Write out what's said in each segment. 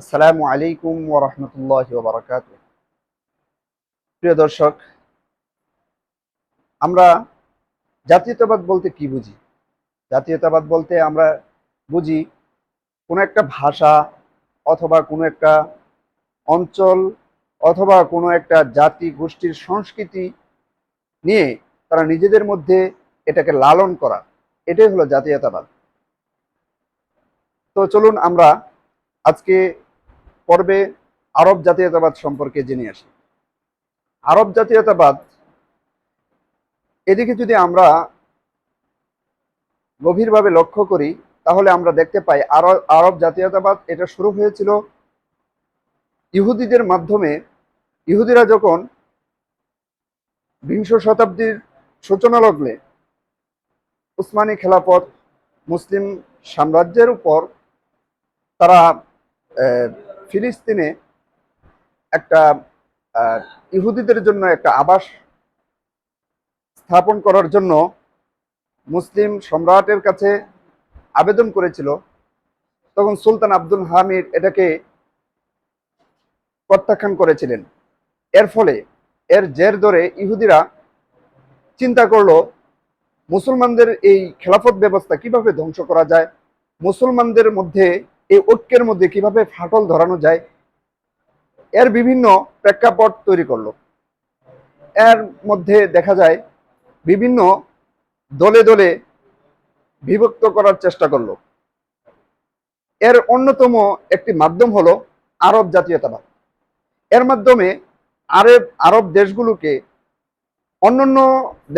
আসসালামু আলাইকুম ওরহমতুল্লাহ বারকাত প্রিয় দর্শক, আমরা জাতীয়তাবাদ বলতে কি বুঝি? জাতীয়তাবাদ বলতে আমরা বুঝি কোনো একটা ভাষা অথবা কোনো একটা অঞ্চল অথবা কোনো একটা জাতি, গোষ্ঠীর সংস্কৃতি নিয়ে তারা নিজেদের মধ্যে এটাকে লালন করা। এটাই হলো জাতীয়তাবাদ। তো চলুন আমরা আজকে পর্বে আরব জাতীয়তাবাদ সম্পর্কে জেনে আসি। আরব জাতীয়তাবাদ, এদিকে যদি আমরা গভীরভাবে লক্ষ্য করি, তাহলে আমরা দেখতে পাই আরব আরব জাতীয়তাবাদ এটা শুরু হয়েছিল ইহুদিদের মাধ্যমে। ইহুদিরা যখন বিংশ শতাব্দীর সূচনা লগ্নে উসমানী খেলাপথ মুসলিম সাম্রাজ্যের উপর তারা ফিলিস্তিনে একটা ইহুদিদের জন্য একটা আবাস স্থাপন করার জন্য মুসলিম সম্রাটের কাছে আবেদন করেছিল। তখন সুলতান আব্দুল হামিদ এটাকে প্রত্যাখ্যান করেছিলেন। এর ফলে, এর জের ধরে ইহুদিরা চিন্তা করল, মুসলমানদের এই খেলাফত ব্যবস্থা কীভাবে ধ্বংস করা যায়? মুসলমানদের মধ্যে এই ঐক্যের মধ্যে কীভাবে ফাটল ধরানো যায়, এর বিভিন্ন প্রেক্ষাপট তৈরি করল। এর মধ্যে দেখা যায়, বিভিন্ন দলে দলে বিভক্ত করার চেষ্টা করল। এর অন্যতম একটি মাধ্যম হলো আরব জাতীয়তাবাদ। এর মাধ্যমে আরব আরব দেশগুলোকে, অন্যান্য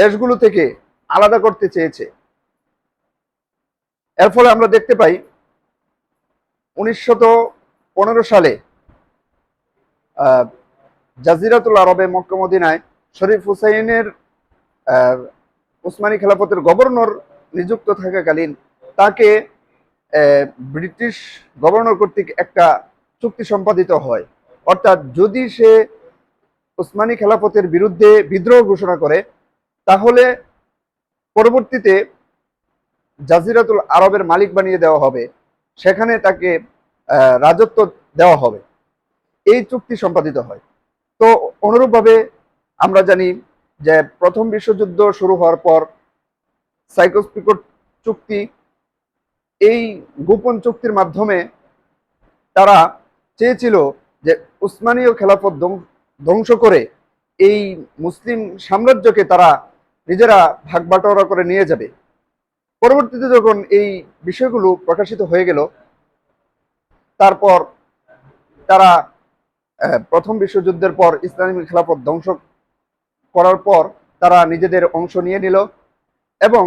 দেশগুলো থেকে আলাদা করতে চেয়েছে। এর ফলে আমরা দেখতে পাই উনিশশত পনেরো সালে জাজিরাতুল আরবে মক্কা মদিনায় শরীফ হুসাইনের উসমানী খেলাফতের গভর্নর নিযুক্ত থাকাকালীন তাকে ব্রিটিশ গভর্নর কর্তৃক একটা চুক্তি সম্পাদিত হয়। অর্থাৎ যদি সে উসমানী খেলাফতের বিরুদ্ধে বিদ্রোহ ঘোষণা করে, তাহলে পরবর্তীতে জাজিরাতুল আরবের মালিক বানিয়ে দেওয়া হবে। সেখানে তাকে রাজত্ব দেওয়া হবে। এই চুক্তি সম্পাদিত হয়। তো অনুরূপভাবে আমরা জানি যে প্রথম বিশ্বযুদ্ধ শুরু হওয়ার পর সাইকোস্পিকট চুক্তি এই গোপন চুক্তির মাধ্যমে তারা চেয়েছিল যে উসমানীয় খেলাফত ধ্বং- ধ্বংস করে এই মুসলিম সাম্রাজ্যকে তারা নিজেরা ভাগ করে নিয়ে যাবে। পরবর্তীতে যখন এই বিষয়গুলো প্রকাশিত হয়ে গেল তারপর তারা প্রথম বিশ্বযুদ্ধের পর ইসলামী খেলাফত ধ্বংস করার পর তারা নিজেদের অংশ নিয়ে নিল এবং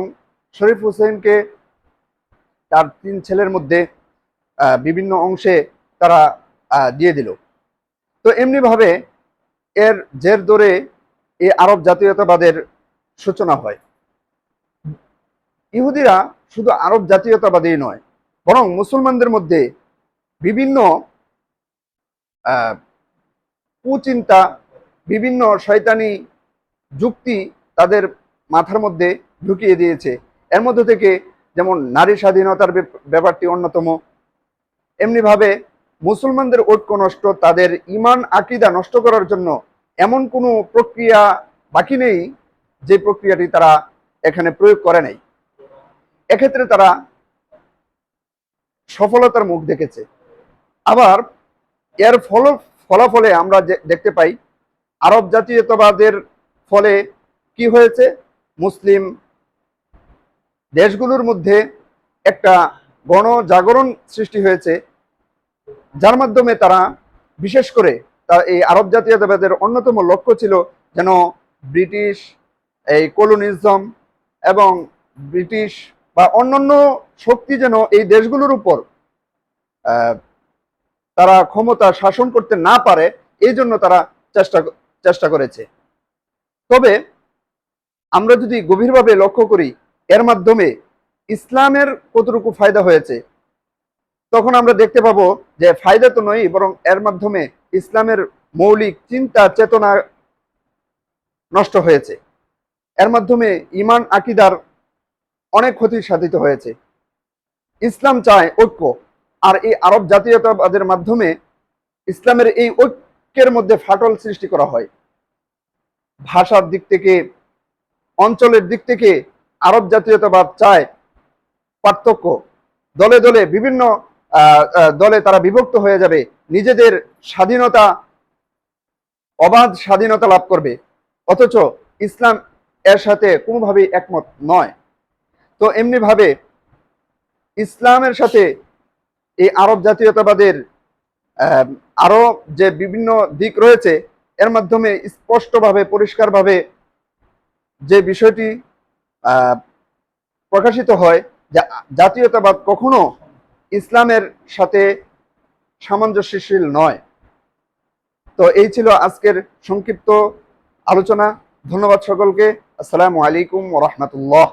শরীফ হুসেনকে তার তিন ছেলের মধ্যে বিভিন্ন অংশে তারা দিয়ে দিল। তো এমনিভাবে এর জের ধরে এই আরব জাতীয়তাবাদের সূচনা হয়। ইহুদিরা শুধু আরব জাতীয়তাবাদী নয়, বরং মুসলমানদের মধ্যে বিভিন্ন কুচিন্তা, বিভিন্ন শয়তানি যুক্তি তাদের মাথার মধ্যে ঢুকিয়ে দিয়েছে। এর মধ্যে থেকে যেমন নারী স্বাধীনতার ব্যাপ- ব্যাপারটি অন্যতম, এমনিভাবে মুসলমানদের ঐক্য নষ্ট, তাদের ইমান, আকিদা নষ্ট করার জন্য এমন কোনো প্রক্রিয়া বাকি নেই যে প্রক্রিয়াটি তারা এখানে প্রয়োগ করে নাই। এক্ষেত্রে তারা সফলতার মুখ দেখেছে। আবার এর ফল, ফলাফলে আমরা দেখতে পাই আরব জাতীয়তাবাদের ফলে কি হয়েছে? মুসলিম দেশগুলোর মধ্যে একটা গণজাগরণ সৃষ্টি হয়েছে, যার মাধ্যমে তারা বিশেষ করে তা, এই আরব জাতীয়তাবাদের অন্যতম লক্ষ্য ছিল যেন ব্রিটিশ, এই কলোনিজম এবং ব্রিটিশ বা অন্যান্য শক্তি যেন এই দেশগুলোর উপর তারা ক্ষমতা শাসন করতে না পারে, এই জন্য তারা চেষ্টা চেষ্টা করেছে। তবে আমরা যদি গভীরভাবে লক্ষ্য করি, এর মাধ্যমে ইসলামের কতটুকু ফায়দা হয়েছে, তখন আমরা দেখতে পাবো যে ফায়দা তো নয় বরং এর মাধ্যমে ইসলামের মৌলিক চিন্তা, চেতনা নষ্ট হয়েছে। এর মাধ্যমে ইমান, আকিদার অনেক ক্ষতি সাধিত হয়েছে। ইসলাম চায় ঐক্য। আর এই আরব জাতীয়তাবাদের মাধ্যমে ইসলামের এই ঐক্যের মধ্যে ফাটল সৃষ্টি করা হয়। ভাষার দিক থেকে, অঞ্চলের দিক থেকে আরব জাতীয়তাবাদ চায় পার্থক্য। দলে দলে বিভিন্ন দলে তারা বিভক্ত হয়ে যাবে। নিজেদের স্বাধীনতা, অবাধ স্বাধীনতা লাভ করবে। অথচ ইসলাম এর সাথে কোনোভাবেই একমত নয়। তো এমনিভাবে ইসলামের সাথে এই আরব জাতীয়তাবাদের আহ, আরও যে বিভিন্ন দিক রয়েছে এর মাধ্যমে স্পষ্টভাবে পরিষ্কারভাবে যে বিষয়টি প্রকাশিত হয় জাতীয়তাবাদ কখনো ইসলামের সাথে সামঞ্জস্যশীল নয়। তো এই ছিল আজকের সংক্ষিপ্ত আলোচনা। ধন্যবাদ সকলকে। আসসালামু আলাইকুম ওরহমতুল্লাহ